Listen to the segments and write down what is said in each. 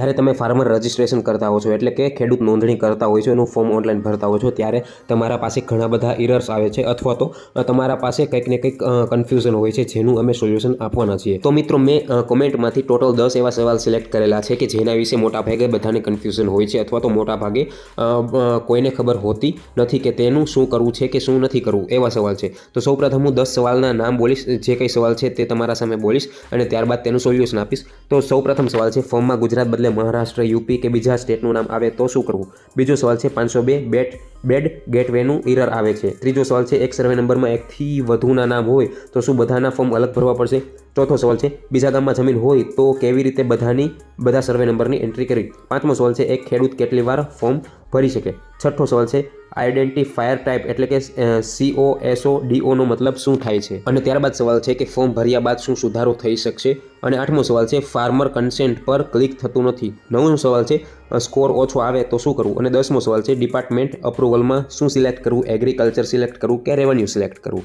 જ્યારે તમે farmer registration કરતા હો છો એટલે કે ખેડૂત નોંધણી કરતા હોય છો એનું ફોર્મ ઓનલાઈન ભરતા હો છો ત્યારે તમારા પાસે ઘણા બધા ઇરર્સ આવે છે અથવા તો તમારા પાસે કંઈક ને કંઈક કન્ફ્યુઝન હોય છે જેનું અમે સોલ્યુશન આપવાના છીએ. તો મિત્રો મેં કોમેન્ટમાંથી ટોટલ દસ એવા સવાલ સિલેક્ટ કરેલા છે કે જેના વિશે મોટા ભાગે બધાને કન્ફ્યુઝન હોય છે અથવા તો મોટા ભાગે અ, અ, કોઈને ખબર હોતી નથી કે તેનું શું કરવું છે કે શું નથી કરવું એવા સવાલ છે. તો સૌપ્રથમ હું દસ સવાલના નામ બોલીશ જે કંઈ સવાલ છે તે તમારા સામે બોલીશ અને ત્યારબાદ તેનું સોલ્યુશન આપીશ. તો સૌપ્રથમ સવાલ છે ફોર્મમાં ગુજરાત બદલે મહારાષ્ટ્ર, યુપી કે બીજા સ્ટેટનું નામ આવે તો શું કરવું? બીજો સવાલ છે પાંચસો બે બેટ, બેડ ગેટવેનું ઇરર આવે છે. ત્રીજો સવાલ છે એક સર્વે નંબરમાં એકથી વધુના નામ હોય તો શું બધાના ફોર્મ અલગ ભરવા પડશે? ચોથો સવાલ છે, બીજા ગામમાં જમીન હોય તો કેવી રીતે બધાની, બધા સર્વે નંબરની એન્ટ્રી કરવી? પાંચમો સવાલ છે, એક ખેડૂત કેટલી વાર ફોર્મ ભરી શકે? છઠ્ઠો સવાલ છે આઈડેન્ટિફાયર ટાઈપ એટલે કે સીઓ એસઓ ડીઓનો મતલબ શું થાય છે? અને ત્યારબાદ સવાલ છે કે ફોર્મ ભર્યા બાદ શું સુધારો થઈ શકશે? અને આઠમો સવાલ છે ફાર્મર કન્સેન્ટ પર ક્લિક થતું નથી. નવમો સવાલ છે સ્કોર ઓછો આવે તો શું કરવું? અને દસમો સવાલ છે ડિપાર્ટમેન્ટ અપ્રુવલમાં શું સિલેક્ટ કરવું? એગ્રીકલ્ચર સિલેક્ટ કરવું કે રેવન્યુ સિલેક્ટ કરવું?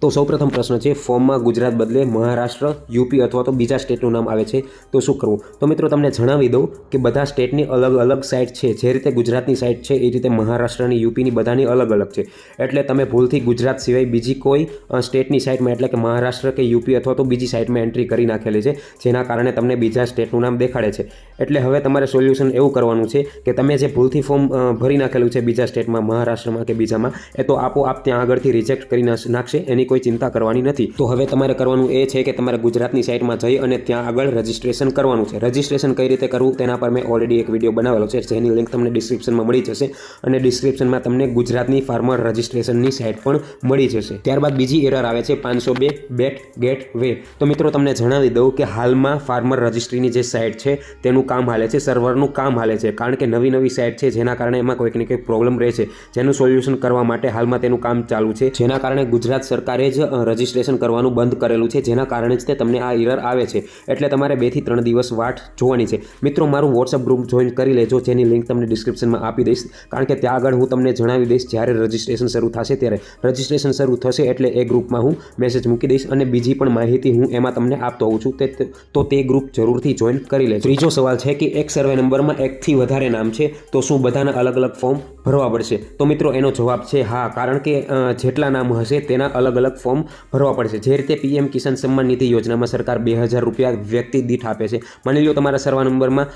તો સૌપ્રથમ પ્રશ્ન છે, ફોર્મમાં ગુજરાત બદલે મહારાષ્ટ્ર, યુપી અથવા તો બીજા સ્ટેટનું નામ આવે છે, તો શું કરવું? તો મિત્રો તમને જણાવી દઉં કે બધા સ્ટેટની અલગ અલગ સાઇટ છે, જે રીતે ગુજરાતની સાઇટ છે, એ રીતે મહારાષ્ટ્રની, યુપીની બધાની અલગ અલગ છે. એટલે તમે ભૂલથી ગુજરાત સિવાય બીજી કોઈ સ્ટેટની સાઇટમાં, એટલે કે મહારાષ્ટ્ર કે યુપી અથવા તો બીજી સાઇટમાં એન્ટ્રી કરી નાખેલી છે, જેના કારણે તમને બીજા સ્ટેટનું નામ દેખાડે છે. એટલે હવે તમારે સોલ્યુશન એવું કરવાનું છે કે તમે જે ભૂલથી ફોર્મ ભરી નાખેલું છે બીજા સ્ટેટમાં, મહારાષ્ટ્રમાં કે બીજામાં, એ તો આપોઆપ ત્યાં આગળથી રિજેક્ટ કરી નાખ- નાખશે, એની કોઈ ચિંતા કરવાની નથી. તો હવે તમારે કરવાનું એ છે કે તમારે ગુજરાતની સાઇટમાં જઈ અને ત્યાં આગળ રજિસ્ટ્રેશન કરવાનું છે. રજિસ્ટ્રેશન કઈ રીતે કરવું તેના પર મેં ઓલરેડી એક વીડિયો બનાવેલો છે. જેની લિંક તમને ડિસ્ક્રિપ્શનમાં મળી જશે અને ડિસ્ક્રિપ્શનમાં તમને ગુજરાતની ફાર્મર રજિસ્ટ્રેશનની સાઇટ પણ મળી જશે. ત્યારબાદ બીજી એરર આવે છે પાંચસો બે બેટ ગેટ વે તો મિત્રો, તમને જણાવી દઉં કે હાલમાં ફાર્મર રજિસ્ટ્રીની જે સાઇટ છે તેનું કામ હાલે છે સર્વરનું કામ હાલે છે. કારણ કે નવી નવી સાઇટ છે જેના કારણે એમાં કોઈક ને કંઈક પ્રોબ્લેમ રહે છે. જેનું સોલ્યુશન કરવા માટે હાલમાં તેનું કામ ચાલુ છે. જેના કારણે ગુજરાત સરકારે જ રજીસ્ટ્રેશન કરવાનું બંધ કરેલું છે, જેના કારણે જ તે તમને આ ઇરર આવે છે. એટલે તમારે બેથી ત્રણ દિવસ વાટ જોવાની છે. મિત્રો, મારું વોટ્સઅપ ગ્રુપ જોઈન કરી લેજો, જેની લિંક તમને ડિસ્ક્રિપ્શનમાં આપી દઈશ. કારણ કે ત્યાં આગળ હું તમને જણાવી દઈશ જ્યારે રજિસ્ટ્રેશન શરૂ થશે ત્યારે. રજિસ્ટ્રેશન શરૂ થશે એટલે એ ગ્રુપમાં હું મેસેજ મૂકી દઈશ અને બીજી પણ માહિતી હું એમાં તમને આપતો હોઉં છું. તે- તો, તે ગ્રુપ જરૂરથી જોઈન કરી લેજો. ત્રીજો સવાલ છે કે એક સર્વે નંબરમાં એકથી વધારે નામ છે, તો શું બધાના અલગ અલગ ફોર્મ ભરવા પડશે? તો મિત્રો, એનો જવાબ છે હા. કારણ કે જેટલા નામ હશે તેના અલગ અલગ ફોર્મ ભરવા પડશે. જે રીતે પીએમ કિસાન સન્માન નિધિ યોજનામાં સરકાર બે હજાર રૂપિયા વ્યક્તિ દીઠ આપે છે. માની લો તમારા સર્વા નંબરમાં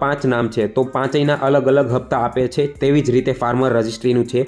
પાંચ નામ છે, તો પાંચેયના અલગ અલગ હપ્તા આપે છે. તેવી જ રીતે ફાર્મર રજિસ્ટ્રીનું છે.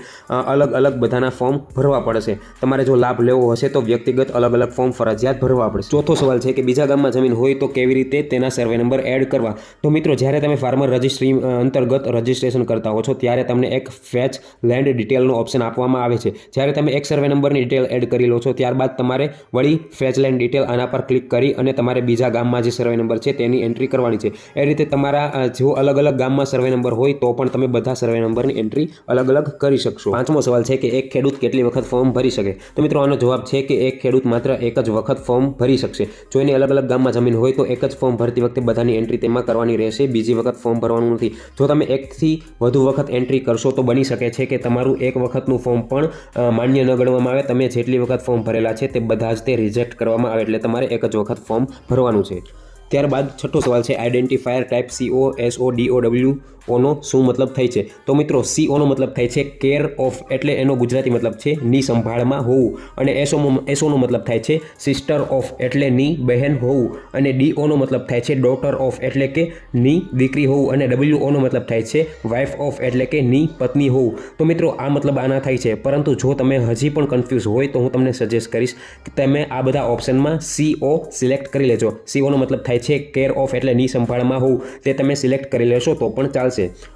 અલગ અલગ બધાના ફોર્મ ભરવા પડશે. તમારે જો લાભ લેવો હશે તો વ્યક્તિગત અલગ અલગ ફોર્મ ફરજિયાત ભરવા પડશે. ચોથો સવાલ છે કે બીજા ગામમાં જમીન હોય તો કેવી રીતે તેના સર્વે નંબર એડ કરવા? તો મિત્રો, જ્યારે તમે ફાર્મર રજિસ્ટ્રી અંતર્ગત રજિસ્ટ્રેશન કરતા હો છો, ત્યારે તમને એક ફેચ લેન્ડ ડિટેલનો ઓપ્શન આપવામાં આવે છે. જ્યારે તમે એક સર્વે નંબરની ડિટેલ એડ કરી લો છો. ત્યારબાદ તમારે વળી ફેચ લાઇન ડિટેલ આના પર ક્લિક કરી અને તમારે બીજા ગામમાં જે સર્વે નંબર છે તેની એન્ટ્રી કરવાની છે. એ રીતે તમારા જો અલગ અલગ ગામમાં સર્વે નંબર હોય તો પણ તમે બધા સર્વે નંબરની એન્ટ્રી અલગ અલગ કરી શકશો. પાંચમો સવાલ છે કે એક ખેડૂત કેટલી વખત ફોર્મ ભરી શકે? તો મિત્રો આનો જવાબ છે કે એક ખેડૂત માત્ર એક જ વખત ફોર્મ ભરી શકશે. જો એની અલગ અલગ ગામમાં જમીન હોય તો એક જ ફોર્મ ભરતી વખતે બધાની એન્ટ્રી તેમાં કરવાની રહેશે. બીજી વખત ફોર્મ ભરવાનું નથી. જો તમે એકથી વધુ વખત એન્ટ્રી કરશો તો બની શકે છે કે તમારું એક વખતનું ફોર્મ પણ માન્ય ન ગણવામાં આવે. તમે જેટલી વખત ફોર્મ ભરેલા છે તે બધા જ તે રિજેક્ટ કરવામાં આવે એટલે તમારે એક જ વખત ફોર્મ ભરવાનું છે. ત્યારબાદ છઠ્ઠો સવાલ છે identifier type CO SO DO W ઓનો શું મતલબ થાય છે? તો મિત્રો સીઓનો મતલબ થાય છે કેર ઓફ એટલે એનો ગુજરાતી મતલબ છે ની સંભાળમાં હોવું. અને એસો એસોનો મતલબ થાય છે સિસ્ટર ઓફ એટલે ની બહેન હોવું. અને ડી ઓનો મતલબ થાય છે ડોટર ઓફ એટલે કે ની દીકરી હોવું. અને ડબલ્યુ ઓનો મતલબ થાય છે વાઇફ ઓફ એટલે કે ની પત્ની હોવું. તો મિત્રો, આ મતલબ આના થાય છે. પરંતુ જો તમે હજી પણ કન્ફ્યુઝ હોય, તો હું તમને સજેસ્ટ કરીશ કે તમે આ બધા ઓપ્શનમાં સીઓ સિલેક્ટ કરી લેજો. સીઓનો મતલબ થાય છે કેર ઓફ એટલે ની સંભાળમાં હોવું. તે તમે સિલેક્ટ કરી લેશો તો પણ ચાલશે.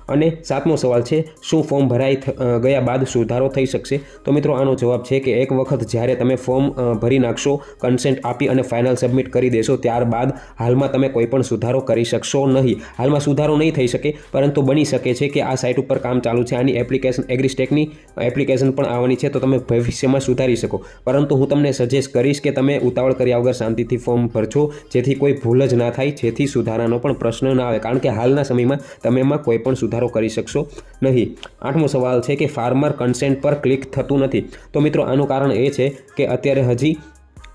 અને સાતમો સવાલ છે, શું ફોર્મ ભરાઈ ગયા બાદ સુધારો થઈ શકશે? તો મિત્રો, આનો જવાબ છે કે એક વખત જ્યારે તમે ફોર્મ ભરી નાખશો કન્સેન્ટ આપી અને ફાઇનલ સબમિટ કરી દેશો, ત્યારબાદ હાલમાં તમે કોઈ પણ સુધારો કરી શકશો નહીં. હાલમાં સુધારો નહીં થઈ શકે, પરંતુ બની શકે છે કે આ સાઇટ ઉપર કામ ચાલુ છે, આની એપ્લિકેશન એગ્રીસ્ટેકની એપ્લિકેશન પણ આવવાની છે, તો તમે ભવિષ્યમાં સુધારી શકો. પરંતુ હું તમને સજેસ્ટ કરીશ કે તમે ઉતાવળ કર્યા વગર શાંતિથી ફોર્મ ભરજો જેથી કોઈ ભૂલ જ ના થાય, જેથી સુધારાનો પણ પ્રશ્ન ના આવે. કારણ કે હાલના સમયમાં તમે એમાં કોઈ પણ સુધારો કરી શકશો નહીં. આઠમો સવાલ છે કે ફાર્મર કન્સેન્ટ પર ક્લિક થતું નથી. તો મિત્રો, આનું કારણ એ છે કે અત્યારે હજી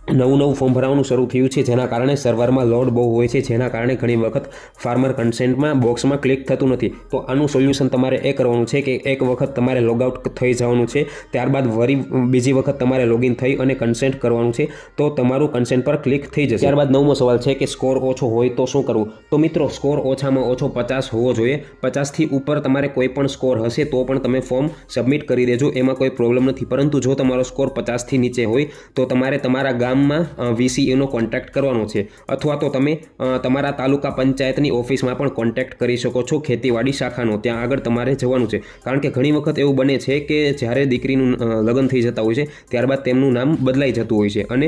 નવું નવું ફોર્મ ભરાવાનું શરૂ થયું છે, જેના કારણે સર્વરમાં લોડ બહુ હોય છે, જેના કારણે ઘણી વખત ફાર્મર કન્સેન્ટમાં બોક્સમાં ક્લિક થતું નથી. તો આનું સોલ્યુશન તમારે એ કરવાનું છે કે એક વખત તમારે લોગઆઉટ થઈ જવાનું છે, ત્યારબાદ વરી બીજી વખત તમારે લોગિન થઈ અને કન્સેન્ટ કરવાનું છે, તો તમારું કન્સેન્ટ પર ક્લિક થઈ જશે. ત્યારબાદ નવમો સવાલ છે કે સ્કોર ઓછો હોય તો શું કરવું? તો મિત્રો સ્કોર ઓછામાં ઓછો પચાસ હોવો જોઈએ. પચાસથી ઉપર તમારે કોઈ પણ સ્કોર હશે તો પણ તમે ફોર્મ સબમિટ કરી દેજો, એમાં કોઈ પ્રોબ્લેમ નથી. પરંતુ જો તમારો સ્કોર પચાસથી નીચે હોય, તો તમારે તમારા ગામમાં વીસીએનો કોન્ટેક્ટ કરવાનો છે. અથવા તો તમે તમારા તાલુકા પંચાયતની ઓફિસમાં પણ કોન્ટેક્ટ કરી શકો છો ખેતીવાડી શાખાનો. ત્યાં આગળ તમારે જવાનું છે. કારણ કે ઘણી વખત એવું બને છે કે જ્યારે દીકરીનું લગ્ન થઈ જતા હોય છે, ત્યારબાદ તેમનું નામ બદલાઈ જતું હોય છે. અને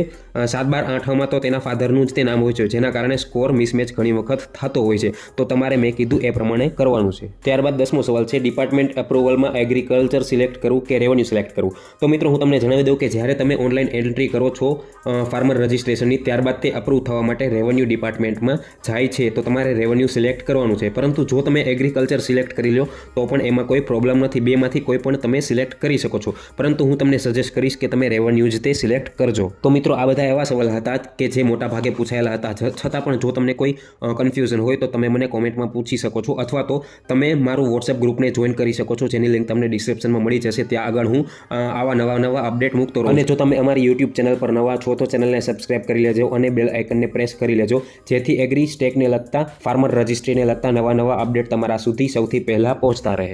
સાત બાર આઠમાં તો તેના ફાધરનું જ તે નામ હોય છે, જેના કારણે સ્કોર મિસમેચ ઘણી વખત થતો હોય છે. તો તમારે મેં કીધું એ પ્રમાણે કરવાનું છે. ત્યારબાદ દસમો સવાલ છે ડિપાર્ટમેન્ટ અપ્રુવલમાં એગ્રીકલ્ચર સિલેક્ટ કરવું કે રેવન્યુ સિલેક્ટ કરવું? તો મિત્રો, હું તમને જણાવી દઉં કે જ્યારે તમે ઓનલાઈન એન્ટ્રી કરો છો ફાર્મર રજિસ્ટ્રેશનની ત્યારબાદ તે અપ્રૂવ થવા માટે રેવન્યુ ડિપાર્ટમેન્ટમાં જાય છે. તો તમારે રેવન્યુ સિલેક્ટ કરવાનું છે. પરંતુ જો તમે એગ્રીકલ્ચર સિલેક્ટ કરી લો તો પણ એમાં કોઈ પ્રોબ્લેમ નથી. બેમાંથી કોઈ પણ તમે સિલેક્ટ કરી શકો છો. પરંતુ હું તમને સજેસ્ટ કરીશ કે તમે રેવન્યુ જ તે સિલેક્ટ કરજો. તો મિત્રો આ બધા એવા સવાલ હતા કે જે મોટા ભાગે પૂછાયેલા હતા. છતાં પણ જો તમને કોઈ કન્ફ્યુઝન હોય તો તમે મને કોમેન્ટમાં પૂછી શકો છો. અથવા તો તમે મારું વોટ્સએપ ગ્રુપને જોઈન કરી શકો છો જેની લિંક તમને ડિસ્ક્રિપ્શનમાં મળી જશે. ત્યાં આગળ હું આવા નવા નવા અપડેટ મૂકતો રહું અને જો તમે અમારી યુટ્યુબ ચેનલ પર નવા છો તો ચેનલને સબસ્ક્રાઇબ કરી લેજો અને બેલ આઇકનને પ્રેસ કરી લેજો. જેથી એગ્રી સ્ટેકને લગતા ફાર્મર રજિસ્ટ્રીને લગતા નવા નવા અપડેટ તમારા સુધી સૌથી પહેલાં પહોંચતા રહે.